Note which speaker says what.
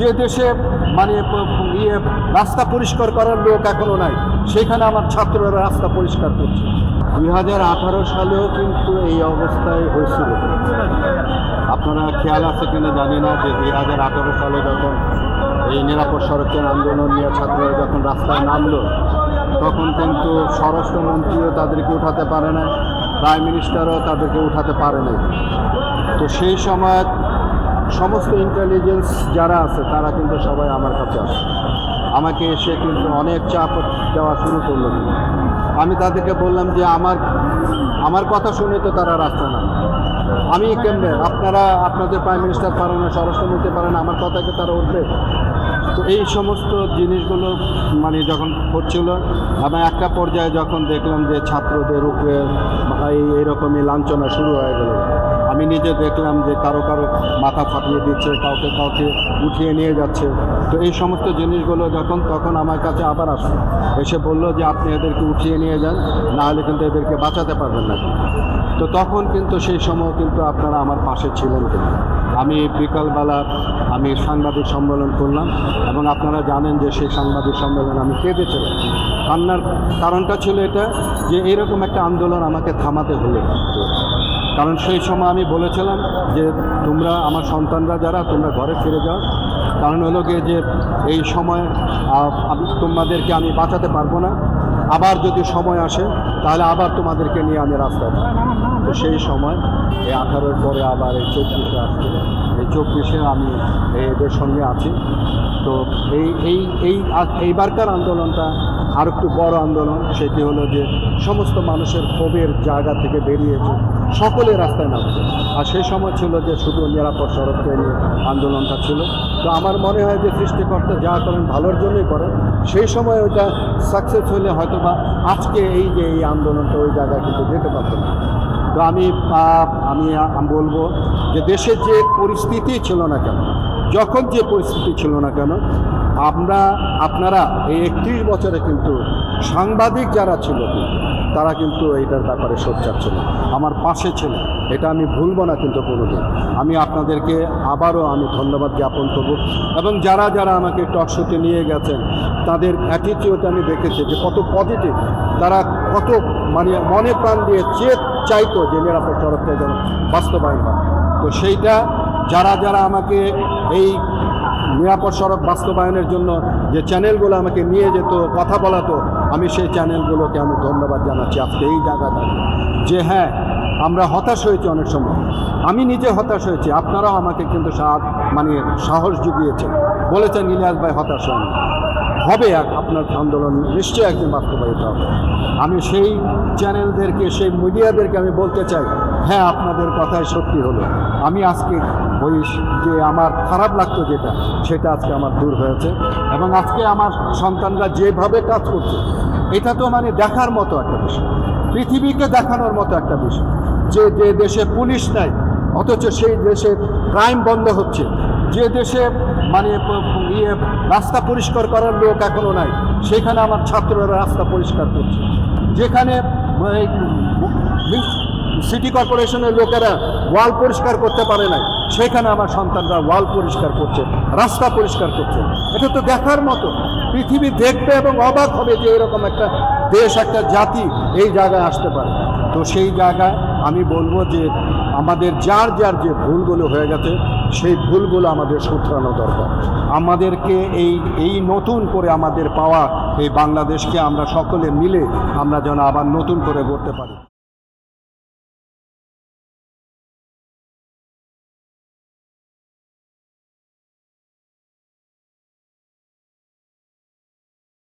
Speaker 1: যে দেশে মানে ইয়ে রাস্তা পরিষ্কার করার লোক এখনও নাই, সেখানে আমার ছাত্ররা রাস্তা পরিষ্কার করছে। দুই হাজার আঠারো সালেও কিন্তু এই অবস্থায় হয়েছিল। আপনারা খেয়াল আছে কিনা জানি না যে দুই হাজার আঠারো সালে যখন এই নিরাপদ সড়কের আন্দোলন নিয়ে ছাত্ররা যখন রাস্তায় নামলো, তখন কিন্তু স্বরাষ্ট্রমন্ত্রীও তাদেরকে উঠাতে পারে না প্রাইম মিনিস্টারও তাদেরকে উঠাতে পারে না তো সেই সময় সমস্ত ইন্টেলিজেন্স যারা আছে, তারা কিন্তু সবাই আমার কাছে আসে। আমাকে এসে কিন্তু অনেক চাপ দেওয়া শুরু করল। আমি তাদেরকে বললাম যে, আমার আমার কথা শুনে তো তারা রাস্তা না আমি কেমনে? আপনারা, আপনাদের প্রাইম মিনিস্টার পারেন না স্বরাষ্ট্রমন্ত্রী পারেন, আমার কথাকে তারা উঠবে? তো এই সমস্ত জিনিসগুলো মানে যখন হচ্ছিল এবং একটা পর্যায়ে যখন দেখলাম যে ছাত্রদের উপরে এই, এইরকমই লাঞ্ছনা শুরু হয়ে গেল। আমি নিজে দেখলাম যে কারও কারও মাথা ফাটিয়ে দিচ্ছে, কাউকে কাউকে উঠিয়ে নিয়ে যাচ্ছে। তো এই সমস্ত জিনিসগুলো যখন তখন আমার কাছে আবার আসলো। এসে বলল যে, আপনি এদেরকে উঠিয়ে নিয়ে যান নাহলে কিন্তু এদেরকে বাঁচাতে পারবেন না। তো তখন কিন্তু সেই সময় কিন্তু আপনারা আমার পাশে ছিলেন কিন্তু আমি বিকালবেলা আমি সাংবাদিক সম্মেলন করলাম এবং আপনারা জানেন যে সেই সাংবাদিক সম্মেলন আমি কেঁদেছিলাম। কান্নার কারণটা ছিল এটা যে, এরকম একটা আন্দোলন আমাকে থামাতে হলো। কারণ সেই সময় আমি বলেছিলাম যে তোমরা আমার সন্তানরা যারা, তোমরা ঘরে ফিরে যাও। কারণ হলো গিয়ে যে এই সময় আমি তোমাদেরকে আমি বাঁচাতে পারব না। আবার যদি সময় আসে, তাহলে আবার তোমাদেরকে নিয়ে আমি রাস্তায়। তো সেই সময় এই আঠারোর পরে আবার এই চব্বিশে আসছে। এই চব্বিশে আমি এদের সঙ্গে আছি। তো এই এই এই এইবারকার আন্দোলনটা আর একটু বড় আন্দোলন, সেটি হলো যে সমস্ত মানুষের ক্ষোভের জায়গা থেকে বেরিয়েছে। সকলে রাস্তায় নামছে। আর সেই সময় ছিল যে শুধু নিরাপদ সড়ককে নিয়ে আন্দোলনটা ছিল। তো আমার মনে হয় যে সৃষ্টিকর্তা যা করেন ভালোর জন্যই করেন। সেই সময় ওইটা সাকসেস হলে হয়তো বা আজকে এই যে এই আন্দোলনটা ওই জায়গায় কিন্তু যেতে পারতো না। তো আমি আমি বলব যে দেশের যে পরিস্থিতি ছিল না কেন, যখন যে পরিস্থিতি ছিল না কেন আমরা, আপনারা এই একত্রিশ বছরে কিন্তু সাংবাদিক যারা ছিল, তারা কিন্তু এইটার ব্যাপারে সোচ্চার ছিল। আমার পাশে ছিল। এটা আমি ভুলবো না কিন্তু কোনোদিন। আমি আপনাদেরকে আবারও আমি ধন্যবাদ জ্ঞাপন করব। এবং যারা যারা আমাকে টকশোতে নিয়ে গেছেন, তাদের অ্যাটিটিউড আমি দেখেছি যে কত পজিটিভ তারা কত মানে মনে প্রাণ দিয়ে চেয়ে চাইতো যে নিরাপদ সড়কটা যেন বাস্তবায়ন হয়। তো সেইটা যারা যারা আমাকে এই নিরাপদ সড়ক বাস্তবায়নের জন্য যে চ্যানেলগুলো আমাকে নিয়ে যেত, কথা বলাতো, আমি সেই চ্যানেলগুলোকে আমি ধন্যবাদ জানাচ্ছি আজকে এই জায়গাটা যে হ্যাঁ আমরা হতাশ হয়েছি অনেক সময়। আমি নিজে হতাশ হয়েছি। আপনারাও আমাকে কিন্তু মানে সাহস জুগিয়েছেন। বলেছেন, ইলিয়াস ভাই হতাশ হন। হবে এক আপনার আন্দোলন, নিশ্চয়ই একদিন বাস্তবায়িত হবে। আমি সেই চ্যানেলদেরকে, সেই মিডিয়াদেরকে আমি বলতে চাই হ্যাঁ আপনাদের কথাই সত্যি হলো। আমি আজকে ওই যে আমার খারাপ লাগতো যেটা, সেটা আজকে আমার দূর হয়েছে। এবং আজকে আমার সন্তানরা যেভাবে কাজ করছে, এটা তো মানে দেখার মতো একটা বিষয়। পৃথিবীকে দেখানোর মতো একটা বিষয়। যে যে দেশে পুলিশ নাই, অথচ সেই দেশে ক্রাইম বন্ধ হচ্ছে। যে দেশে মানে ইয়ে রাস্তা পরিষ্কার করার লোক এখনও নাই, সেখানে আমার ছাত্ররা রাস্তা পরিষ্কার করছে। যেখানে সিটি কর্পোরেশনের লোকেরা ওয়াল পরিষ্কার করতে পারে নাই। সেখানে আমার সন্তানরা ওয়াল পরিষ্কার করছে, রাস্তা পরিষ্কার করছে। এটা তো দেখার মতো। পৃথিবী দেখবে এবং অবাক হবে যে এরকম একটা দেশ, একটা জাতি এই জায়গায় আসতে পারে। তো সেই জায়গায় আমি বলব যে আমাদের যার যার যে ভুলগুলো হয়ে গেছে, সেই ভুলগুলো আমাদের শুধরানো দরকার। আমাদেরকে এই এই নতুন করে আমাদের পাওয়া এই বাংলাদেশকে আমরা সকলে মিলে আমরা যেন আবার নতুন করে গড়তে পারি।